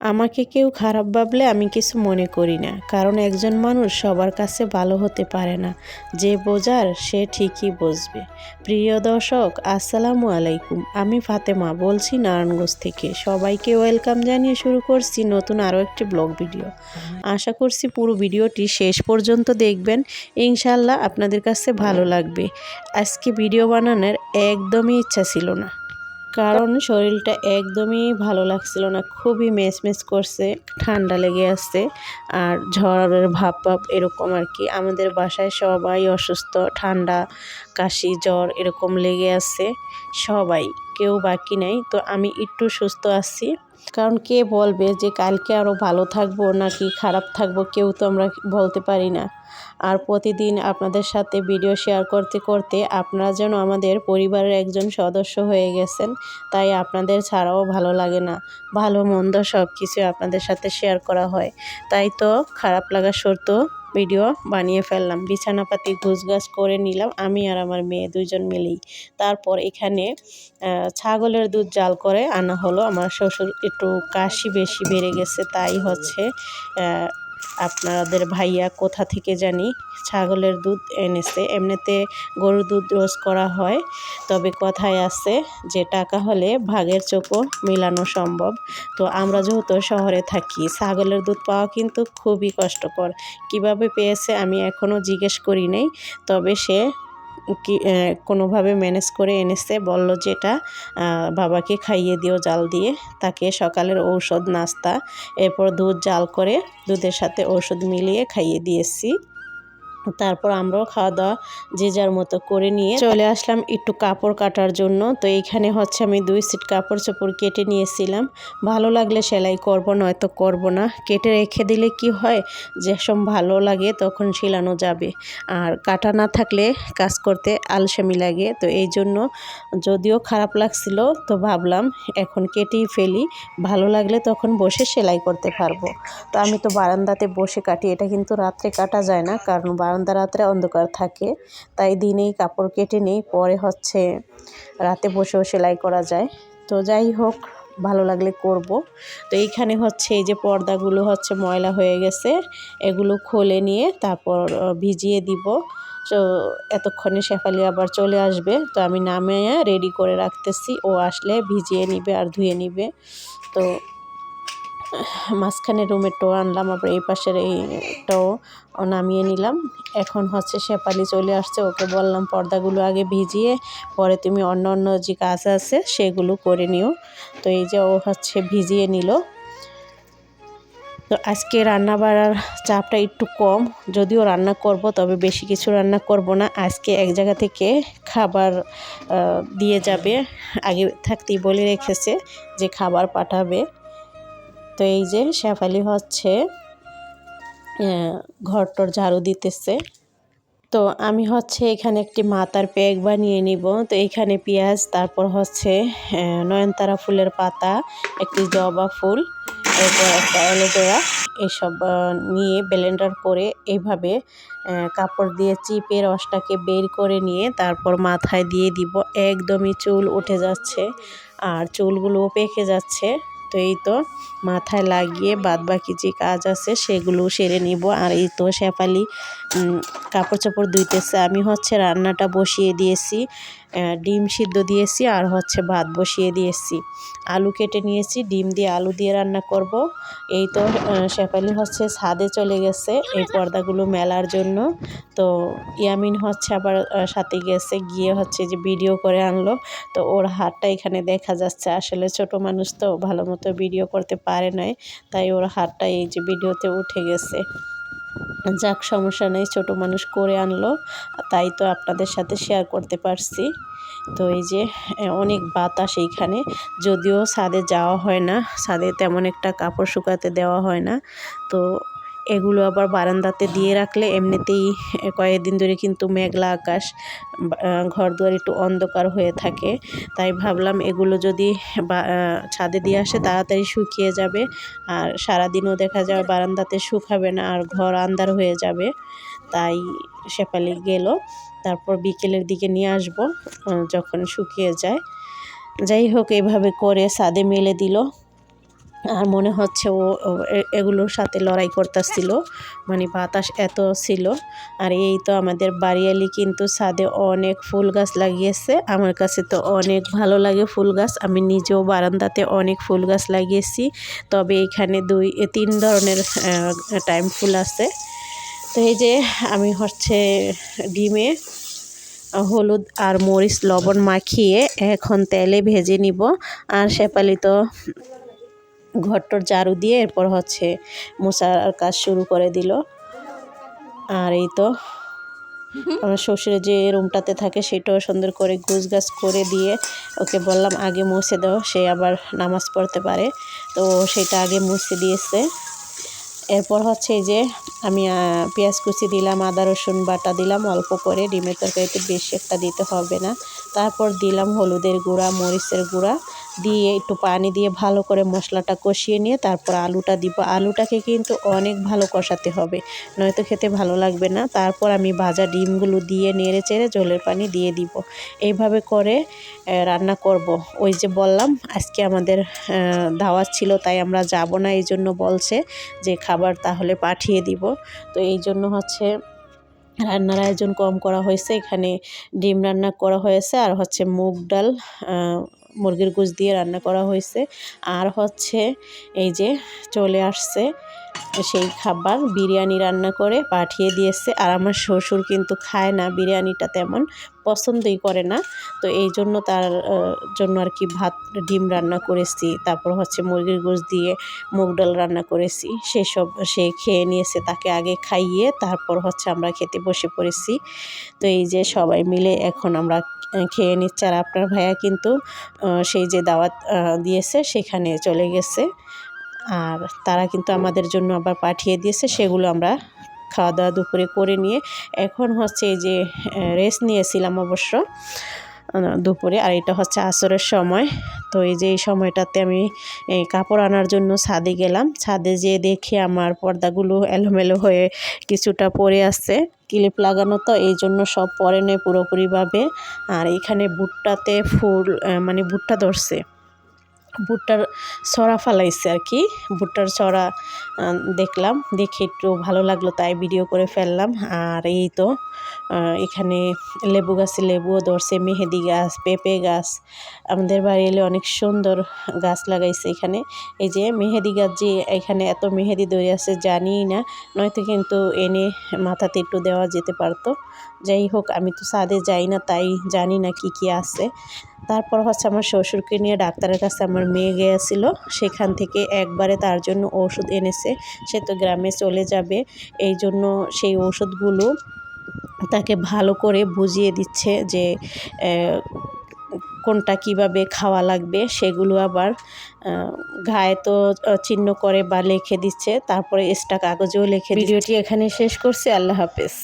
আমাকে কেউ খারাপ ভাবলে আমি কিছু মনে করি না, কারণ একজন মানুষ সবার কাছে ভালো হতে পারে না। যে বোঝার, সে ঠিকই বুঝবে। প্রিয় দর্শক, আসসালামু আলাইকুম। আমি ফাতেমা, বলছি নারায়ণগঞ্জ থেকে। সবাইকে ওয়েলকাম জানিয়ে শুরু করছি নতুন আরও একটি ব্লগ ভিডিও। আশা করছি পুরো ভিডিওটি শেষ পর্যন্ত দেখবেন। ইনশাল্লাহ আপনাদের কাছে ভালো লাগবে। আজকে ভিডিও বানানোর একদমই ইচ্ছা ছিল না। কারণ শরীরটা একদমই ভালো লাগছিল না, খুবই মেস মেস করছে, ঠান্ডা লেগে আসছে আর ঝড়ের ভাব ভাব এরকম আর কি। আমাদের বাসায় সবাই অসুস্থ, ঠান্ডা, কাশি, জ্বর এরকম লেগে আছে, সবাই, কেউ বাকি নাই। তো আমি একটু সুস্থ আছি। কারণ কে বলবে যে কালকে আরও ভালো থাকব নাকি খারাপ থাকব কেউ তো আমরা বলতে পারি না। আর প্রতিদিন আপনাদের সাথে ভিডিও শেয়ার করতে করতে আপনারা যেন আমাদের পরিবারের একজন সদস্য হয়ে গেছেন, তাই আপনাদের ছাড়াও ভালো লাগে না। ভালো, মন্দ সব কিছু আপনাদের সাথে শেয়ার করা হয়। তাই তো খারাপ লাগা সত্ত্বেও ভিডিও বানিয়ে ফেললাম। বিছানাপাতি ঘুষগাছ করে নিলাম। আমি আর আমার মেয়ে দুজন মিলেই। তারপর এখানে ছাগলের দুধ জাল করে আনা হলো। আমার শ্বশুর একটু কাশি বেশি বেড়ে গেছে, তাই হচ্ছে আপনাদের ভাইয়া কোথা থেকে জানি? ছাগলের দুধ এনেছে। এমনিতে গরুর দুধ রোজ করা হয়, তবে কথায় আছে যে টাকা হলে ভাগের চোখও মিলানো সম্ভব। তো আমরা যেহেতু শহরে থাকি, ছাগলের দুধ পাওয়া কিন্তু খুবই কষ্টকর। কীভাবে পেয়েছে আমি এখনও জিজ্ঞেস করি নাই, তবে সে কি কোনোভাবে ম্যানেজ করে এনেছে, বলল যে এটা বাবাকে খাইয়ে দিও জাল দিয়ে, তাকে সকালের ঔষধ, নাস্তা, এরপর দুধ জাল করে দুধের সাথে ঔষধ মিলিয়ে খাইয়ে দিয়েছি। তারপর আমরাও খাওয়া দাওয়া যে যার মতো করে নিয়ে চলে আসলাম একটু কাপড় কাটার জন্য। তো এইখানে হচ্ছে আমি দুই সিট কাপড় চোপড় কেটে নিয়েছিলাম। ভালো লাগলে সেলাই করব, নয়তো করব না। কেটে রেখে দিলে কি হয়? যেসব ভালো লাগে তখন সেলানো যাবে। আর কাটা না থাকলে কাজ করতে আলসেমি লাগে। তো এই জন্য যদিও খারাপ লাগছিল, তো ভাবলাম এখন কেটেই ফেলি। ভালো লাগলে তখন বসে সেলাই করতে পারব। তো আমি তো বারান্দাতে বসে কাটি, এটা কিন্তু রাত্রে কাটা যায় না। কারণ বারান্দা রাত্রে অন্ধকার থাকে, তাই দিনেই কাপড় কেটে নেই, পরে হচ্ছে রাতে বসেও সেলাই করা যায়। তো যাই হোক, ভালো লাগলে করব। তো এইখানে হচ্ছে এই যে পর্দাগুলো হচ্ছে ময়লা হয়ে গেছে, এগুলো খুলে নিয়ে তারপর ভিজিয়ে দিব। তো এতক্ষণে শেফালি আবার চলে আসবে, তো আমি নামে রেডি করে রাখতেছি। ও আসলে ভিজিয়ে নিবে আর ধুয়ে নিবে। তো মাঝখানে রুমের টো আনলাম, আবার এই পাশের এইটাও নামিয়ে নিলাম। এখন হচ্ছে শেপালি চলে আসছে, ওকে বললাম পর্দাগুলো আগে ভিজিয়ে, পরে তুমি অন্য অন্য যে কাজ আছে সেগুলো করে নিও। তো এই যে ও হচ্ছে ভিজিয়ে নিল। তো আজকে রান্না বাড়ার চাপটা একটু কম, যদিও রান্না করব, তবে বেশি কিছু রান্না করব না। আজকে এক জায়গা থেকে খাবার দিয়ে যাবে। আগে থাকতেই বলে রেখেছে যে খাবার পাঠাবে। তো এই যে শেফালি হচ্ছে ঘরটর ঝাড়ু দিতেছে। তো আমি হচ্ছে এখানে একটি মাতার প্যাক বানিয়ে নিব। তো এখানে পেঁয়াজ, তারপর হচ্ছে নয়নতারা ফুলের পাতা, একটি জবা ফুল, এরপর একটা অ্যালোভেরা, এসব নিয়ে ব্লেন্ডার করে এইভাবে কাপড় দিয়ে চিপে রসটাকে বের করে নিয়ে তারপর মাথায় দিয়ে দিব। একদমই চুল উঠে যাচ্ছে, আর চুলগুলোও পেকে যাচ্ছে। তো এই তো মাথায় লাগিয়ে বাদ বাকি যে কাজ আছে সেগুলো সেরে নিব। আর এই তো শেফালি কাপড় চাপড় ধুইতেছে। আমি হচ্ছে রান্নাটা বসিয়ে দিয়েছি। ডিম সিদ্ধ দিয়েছি আর হচ্ছে ভাত বসিয়ে দিয়েছি। আলু কেটে নিয়েছি, ডিম দিয়ে আলু দিয়ে রান্না করব। এই তো শেফালি হচ্ছে ছাদে চলে গেছে এই পর্দাগুলো মেলার জন্য। তো ইয়ামিন হচ্ছে আবার সাথে গেছে, গিয়ে হচ্ছে যে ভিডিও করে আনলো। তো ওর হাতটা এখানে দেখা যাচ্ছে, আসলে ছোট মানুষ তো ভালো মতো ভিডিও করতে পারে নাই, তাই ওর হাতটা এই যে ভিডিওতে উঠে গেছে। যাক, সমস্যা নেই, ছোটো মানুষ করে আনলো। তাই তো আপনাদের সাথে শেয়ার করতে পারছি। তো এই যে অনেক বাতাস এইখানে। যদিও ছাদে যাওয়া হয় না, ছাদে তেমন একটা কাপড় শুকাতে দেওয়া হয় না। তো এগুলো আবার বারান্দাতে দিয়ে রাখলে এমনিতেই কয়েকদিন ধরে কিন্তু মেঘলা আকাশ ঘর দুয়ার একটু অন্ধকার হয়ে থাকে। তাই ভাবলাম এগুলো যদি ছাদে দিয়ে আসে তাড়াতাড়ি শুকিয়ে যাবে। আর সারাদিনও দেখা যায় বারান্দাতে শুকাবে না আর ঘর আন্দার হয়ে যাবে। তাই শেফালি গেল, তারপর বিকেলের দিকে নিয়ে আসব যখন শুকিয়ে যায়। যাই হোক, এভাবে করে ছাদে মেলে দিল। আর মনে হচ্ছে ও এগুলোর সাথে লড়াই করতেছিল। মানে বাতাস এত ছিল। আর এই তো আমাদের বাড়িয়ালি কিন্তু ছাদে অনেক ফুল গাছ লাগিয়েছে। আমার কাছে তো অনেক ভালো লাগে ফুল গাছ। আমি নিজেও বারান্দাতে অনেক ফুল গাছ লাগিয়েছি। তবে এখানে দুই তিন ধরনের টাইম ফুল আছে। তো এই যে আমি হচ্ছে ডিমে হলুদ আর মরিচ লবণ মাখিয়ে এখন তেলে ভেজে নিব। আর শেপালি তো ঘরটর ঝাড়ু দিয়ে এরপর হচ্ছে মোছার কাজ শুরু করে দিল। আর এই তো আমার শ্বশুরের যে রুমটাতে থাকে সেটাও সুন্দর করে গুছ গাছ করে দিয়ে ওকে বললাম, আগে মুছে দাও, সে আবার নামাজ পড়তে পারে। তো সেটা আগে মুছে দিয়েছে। এরপর হচ্ছে যে আমি পেঁয়াজ কুচি দিলাম, আদা, রসুন বাটা দিলাম, অল্প করে ডিমের তরকারিতে বেশি একটা দিতে হবে না। তারপর দিলাম হলুদের গুঁড়া, মরিচের গুঁড়া দিয়ে একটু পানি দিয়ে ভালো করে মশলাটা কষিয়ে নিয়ে তারপর আলুটা দিব। আলুটাকে কিন্তু অনেক ভালো কষাতে হবে, নয়তো খেতে ভালো লাগবে না। তারপর আমি ভাজা ডিমগুলো দিয়ে নেড়ে চেড়ে জলের পানি দিয়ে দিব। এইভাবে করে রান্না করব। ওই যে বললাম, আজকে আমাদের দাওয়াত ছিল, তাই আমরা যাব না এই জন্য বলছে যে খাবার তাহলে পাঠিয়ে দিব। তো এই জন্য হচ্ছে রান্নার আয়োজন কম করা হয়েছে। এখানে ডিম রান্না করা হয়েছে, আর হচ্ছে মুগ ডাল মুরগির গোশ দিয়ে রান্না করা হয়েছে। আর হচ্ছে এই যে চলে আসছে সেই খাবার, বিরিয়ানি রান্না করে পাঠিয়ে দিয়েছে। আর আমার শ্বশুর কিন্তু খায় না, বিরিয়ানিটা তেমন পছন্দই করে না। তো এই জন্য তার জন্য আর কি ভাত, ডিম রান্না করেছি। তারপর হচ্ছে মুরগির গোশ দিয়ে মুগ ডাল রান্না করেছি। সেসব সে খেয়ে নিয়েছে তাকে আগে খাইয়ে, তারপর হচ্ছে আমরা খেতে বসে পড়েছি। তো এই যে সবাই মিলে এখন আমরা খেয়ে নিচ্ছে। আর আপনার ভাইয়া কিন্তু সেই যে দাওয়াত দিয়েছে, সেখানে চলে গেছে। আর তারা কিন্তু আমাদের জন্য আবার পাঠিয়ে দিয়েছে, সেগুলো আমরা খাওয়া দাওয়া দুপুরে করে নিয়ে। এখন হচ্ছে যে রেস্ট নিয়েছিলাম অবশ্য। দুপুরে। আর এটা হচ্ছে আসরের সময়। তো এই যে এই সময়টাতে আমি এই কাপড় আনার জন্য ছাদে গেলাম। ছাদে যেয়ে দেখি আমার পর্দাগুলো এলোমেলো হয়ে কিছুটা পরে আছে। ক্লিপ লাগানো তো, এই জন্য সব পরে নেই পুরোপুরিভাবে। আর এখানে ভুট্টাতে ফুল মানে ভুট্টা ধরছে। ভুট্টার ছড়া ফালাইছে আর কি। ভুট্টার ছড়া দেখলাম, দেখে একটু ভালো লাগল, তাই ভিডিও করে ফেললাম। আর এই তো এখানে লেবু গাছে লেবুও ধরছে, মেহেদি গাছ, পেঁপে গাছ। আমাদের বাড়ি এলে অনেক সুন্দর গাছ লাগাইছে এখানে। এই যে মেহেদি গাছ যে এখানে এত মেহেদি ধরে আছে জানি না। নয়তো কিন্তু এনে মাথাতে একটু দেওয়া যেতে পারতো। যাই হোক, আমি তো ছাদে যাই না, তাই জানি না কি কি আছে। তারপর হচ্ছে আমার শ্বশুরকে নিয়ে ডাক্তারের কাছে আমার মেয়ে গিয়েছিল সেখান থেকে একবারে তার জন্য ওষুধ এনেছে। সে তো গ্রামে চলে যাবে, এই জন্য সেই ওষুধগুলো তাকে ভালো করে বুঝিয়ে দিচ্ছে যে কোনটা কীভাবে খাওয়া লাগবে, সেগুলো আবার গায়ে তো চিহ্ন করে বা লিখে দিচ্ছে, তারপরে এক্সট্রা কাগজেও লিখে ভিডিওটি এখানে শেষ করছি, আল্লাহ হাফেজ।